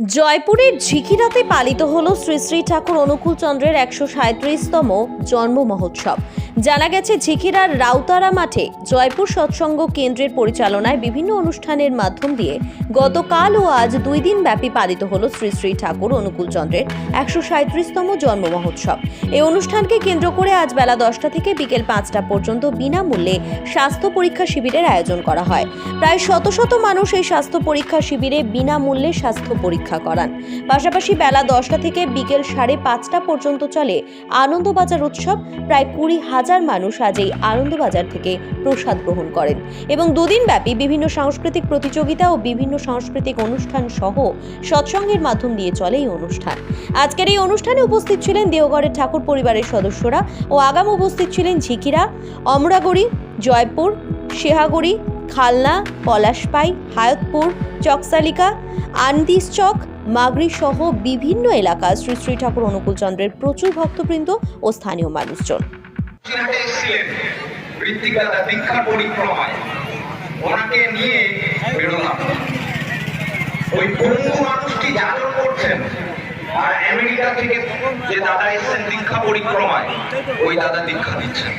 জয়পুরের ঝিকিরাতে পালিত হল শ্রী শ্রী ঠাকুর অনুকূল চন্দ্রের একশো সাঁত্রিশতম জন্ম মহোৎসব। জানা গেছে, ঝিকিরার রাউতারা মাঠে জয়পুর সৎসঙ্গ কেন্দ্রের পরিচালনায় বিভিন্ন অনুষ্ঠানের মাধ্যম দিয়ে গতকাল ও আজ দুই দিন ব্যাপী পালিত হল শ্রী শ্রী ঠাকুর অনুকূল চন্দ্রের একশো সাঁত্রিশতম জন্ম মহোৎসব। এই অনুষ্ঠানকে কেন্দ্র করে আজ বেলা দশটা থেকে বিকেল পাঁচটা পর্যন্ত বিনামূল্যে স্বাস্থ্য পরীক্ষা শিবিরের আয়োজন করা হয়। প্রায় শত শত মানুষ এই স্বাস্থ্য পরীক্ষা শিবিরে বিনামূল্যে স্বাস্থ্য পরীক্ষা করান। পাশাপাশি বেলা দশটা থেকে বিকেল সাড়ে পাঁচটা পর্যন্ত চলে আনন্দবাজার উৎসব। প্রায় কুড়ি হাজার মানুষ আজ এই আনন্দবাজার থেকে প্রসাদ গ্রহণ করেন। এবং দুদিন ব্যাপী বিভিন্ন সাংস্কৃতিক প্রতিযোগিতা ও বিভিন্ন সাংস্কৃতিক অনুষ্ঠান সহ সৎসঙ্গের মাধ্যম দিয়ে চলে এই অনুষ্ঠান। আজকের এই অনুষ্ঠানে উপস্থিত ছিলেন দেওঘরের ঠাকুর পরিবারের সদস্যরা ও আগাম উপস্থিত ছিলেন ঝিকিরা, অমরাগড়ি, জয়পুর শেহাগুড়ি খালনা, পলাশপাই, হায়তপুর, চকসালিকা, আন্দিস চক, মাগরি সহ বিভিন্ন এলাকা শ্রী শ্রী ঠাকুর অনুকূল চন্দ্রের প্রচুর ভক্তবৃন্দ ও স্থানীয় মানুষজন। সিনাটে এসেছিলেন দীক্ষা পরিক্রমায়। ওনাকে নিয়ে বেরোলাম। ওই পঙ্গু মানুষটি যাজন করছেন। আর আমেরিকা থেকে যে দাদা এসেছেন দীক্ষা পরিক্রমায়, ওই দাদা দীক্ষা দিচ্ছেন।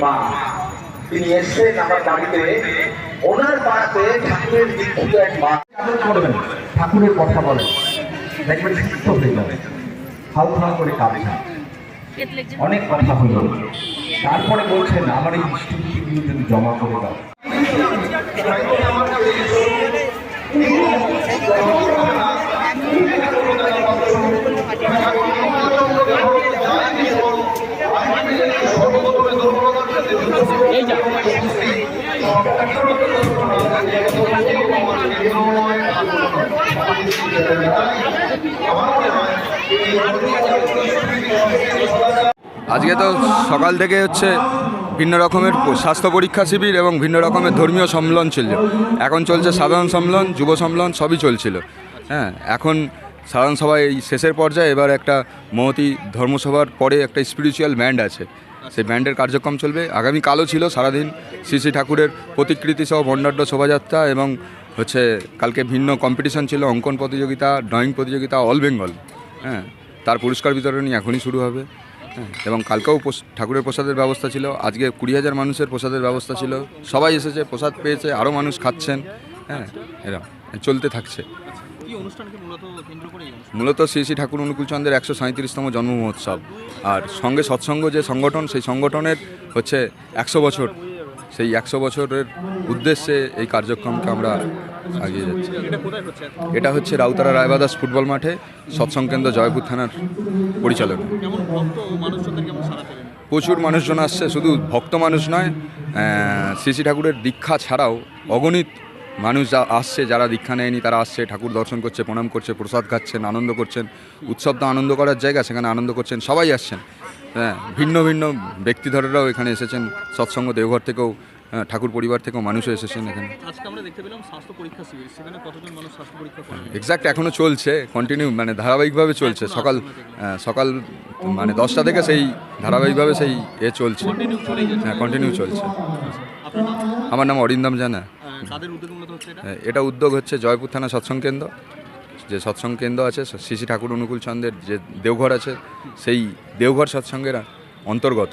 মা। তিনি এসছেন আমার বাড়িতে। ওনার পাড়াতে ঠাকুরের দীক্ষিত এক মা। করবেন ঠাকুরের কথা বলেন। দেখবেন সুস্থ হয়ে যাবে হাল হাল করে কাঁদছেন। অনেক কথা হলো। তারপরে বলছেন আমার এই দৃষ্টিগুলো যদি জমা করে দাও। আজকে তো সকাল থেকে হচ্ছে ভিন্ন রকমের স্বাস্থ্য পরীক্ষা শিবির এবং ভিন্ন রকমের ধর্মীয় সম্মেলন ছিল। এখন চলছে সাধারণ সম্মেলন, যুব সম্মেলন, সবই চলছিল। হ্যাঁ এখন সাধারণ সভায় এই শেষের পর্যায়ে এবার একটা মহতি ধর্মসভার পরে একটা স্পিরিচুয়াল ব্যান্ড আছে। সেই ব্যান্ডের কার্যক্রম চলবে। আগামীকালও ছিল সারাদিন শ্রী শ্রী ঠাকুরের প্রতিকৃতি সহ বর্ণাঢ্য শোভাযাত্রা এবং হচ্ছে কালকে ভিন্ন কম্পিটিশন ছিল, অঙ্কন প্রতিযোগিতা ড্রয়িং প্রতিযোগিতা অল বেঙ্গল হ্যাঁ তার পুরস্কার বিতরণী এখনই শুরু হবে। হ্যাঁ এবং কালকেও ঠাকুরের প্রসাদের ব্যবস্থা ছিল। আজকে কুড়ি হাজার মানুষের প্রসাদের ব্যবস্থা ছিল। সবাই এসেছে, প্রসাদ পেয়েছে আরও মানুষ খাচ্ছেন। হ্যাঁ এরকম চলতে থাকছে। মূলত শ্রী শ্রী ঠাকুর অনুকূল চন্দ্রের একশো সাঁত্রিশতম জন্ম মহোৎসব। আর সঙ্গে সৎসঙ্গ যে সংগঠন সেই সংগঠনের হচ্ছে একশো বছর সেই একশো বছরের উদ্দেশ্যে এই কার্যক্রমকে আমরা এগিয়ে যাচ্ছি। এটা হচ্ছে? রাউতারা রায়বাদাস ফুটবল মাঠে সৎসং কেন্দ্র জয়পুর থানার পরিচালনা পেলেন? প্রচুর মানুষজন আসছে শুধু ভক্ত মানুষ নয় শ্রী শ্রী ঠাকুরের দীক্ষা ছাড়াও অগণিত মানুষ যা আসছে যারা দীক্ষা নেয়নি তারা আসছে ঠাকুর দর্শন করছে প্রণাম করছে প্রসাদ খাচ্ছেন আনন্দ করছেন। উৎসব তো আনন্দ করার জায়গা সেখানে আনন্দ করছেন সবাই আসছেন। হ্যাঁ ভিন্ন ভিন্ন ব্যক্তিধরেরাও এখানে এসেছেন সৎসঙ্গ দেওঘর থেকেও ঠাকুর পরিবার থেকেও মানুষও এসেছেন এখানে। এক্স্যাক্ট এখনও চলছে কন্টিনিউ মানে ধারাবাহিকভাবে চলছে সকাল সকাল মানে দশটা থেকে সেই ধারাবাহিকভাবে সেই এ চলছে। হ্যাঁ কন্টিনিউ চলছে। আমার নাম অরিন্দম জানা। কাদের উদ্যোগ মূলত হচ্ছে এটা? হ্যাঁ, এটা উদ্যোগ হচ্ছে জয়পুর থানা সৎসং কেন্দ্র। যে সৎসঙ্গ কেন্দ্র আছে শ্রী ঠাকুর অনুকূল চন্দ্রের যে দেওঘর আছে সেই দেওঘর সৎসঙ্গের অন্তর্গত।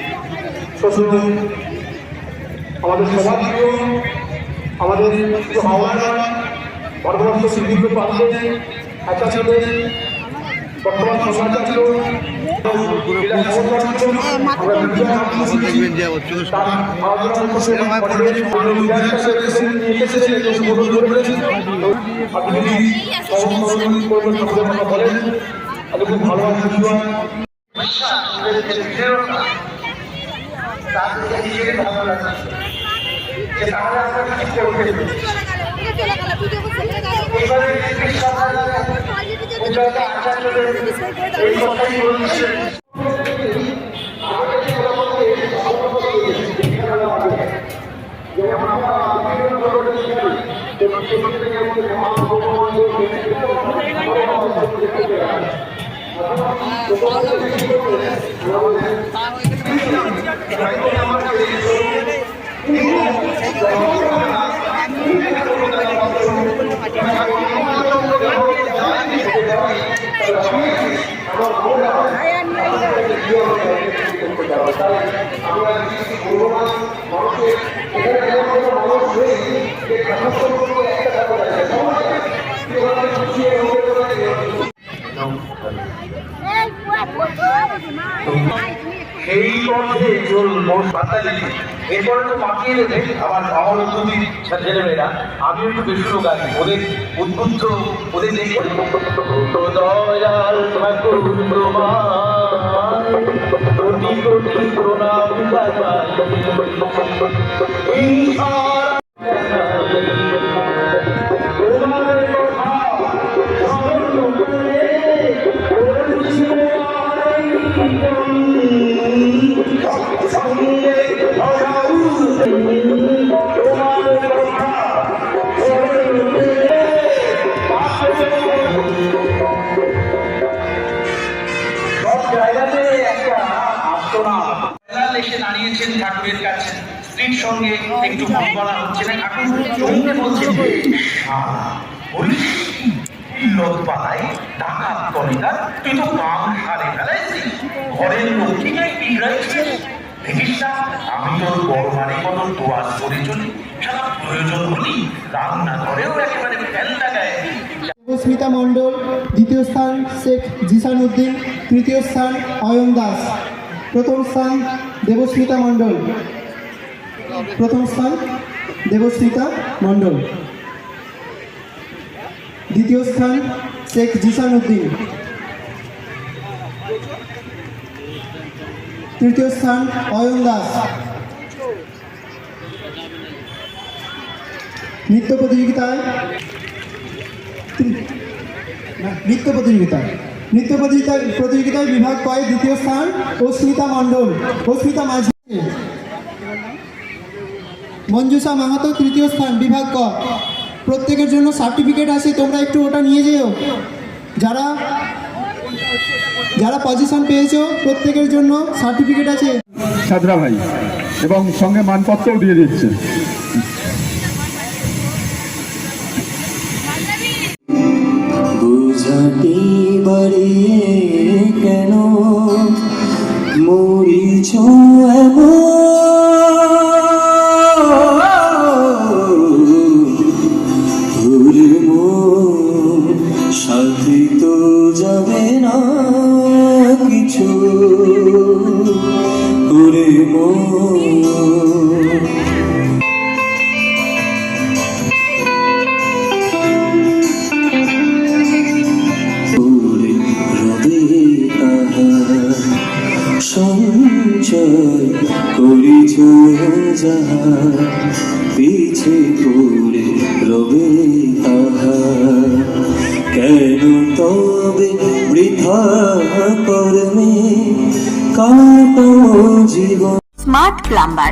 আমাদের সমাজপ্রিয় আমাদের হাওড়া প্রান্তে একটা ছেলে বর্তমান সমাচার্য বলেন আমি খুব ভালো তাদেরকে নিজেকে ভালো লাগছে যে তাহলে আমরা কি Thank you. কথাই বলছে এই পথে চলবো বাতালি এরপরে তো মাখিয়ে দেবে আবার আমার যদি ছেলেমেয়েরা আমি একটু বেশি গাই ওদের উদ্বুদ্ধ ওদের দেখে প্রণাম সঙ্গে একটু করা হচ্ছে না ঠাকুর চমকে বলছেন "আহ, বলিস লোক পালায় ডাকাত করে না তুই তো কাম হারে ফেলাইছিস ঘরের লক্ষ্মীকে বিগড়াইছিস দেখিস না আমি তোর বড় মানে দোয়াজ করে চলি। সারা প্রয়োজন হলি রান্না করেও একেবারে ফেল লাগায় দেবস্মিতা মণ্ডল দ্বিতীয় স্থান শেখ জিসান উদ্দিন তৃতীয় স্থান অয়ন দাস প্রথম স্থান দেবস্মিতা মণ্ডল। প্রথম স্থান দেবস্মিতা মণ্ডল। দ্বিতীয় স্থান শেখ জিসান উদ্দিন তৃতীয় স্থান অয়ন দাস। নৃত্য প্রতিযোগিতায় নৃত্য প্রতিযোগিতা নৃত্য প্রতিযোগিতা প্রতিযোগিতায় বিভাগ কয় দ্বিতীয় স্থান অস্মিতা মণ্ডল। অস্মিতা মাঝি। মঞ্জুষা মাহাতো তৃতীয় স্থান বিভাগ ক। প্রত্যেকের জন্য সার্টিফিকেট আছে তোমরা একটু ওটা নিয়ে যেও। যারা যারা পজিশন পেয়েছ প্রত্যেকের জন্য সার্টিফিকেট আছে। সাদরা ভাই এবং সঙ্গে মানপত্রও দিয়ে দিচ্ছে। বুঝাতে পারে কেন? মরিছ সাথে যাহা পিছে পড়ে রবে তাহা। কেন তবে বৃথা কর্মে কাটো জীবন স্মার্ট প্লাম্বার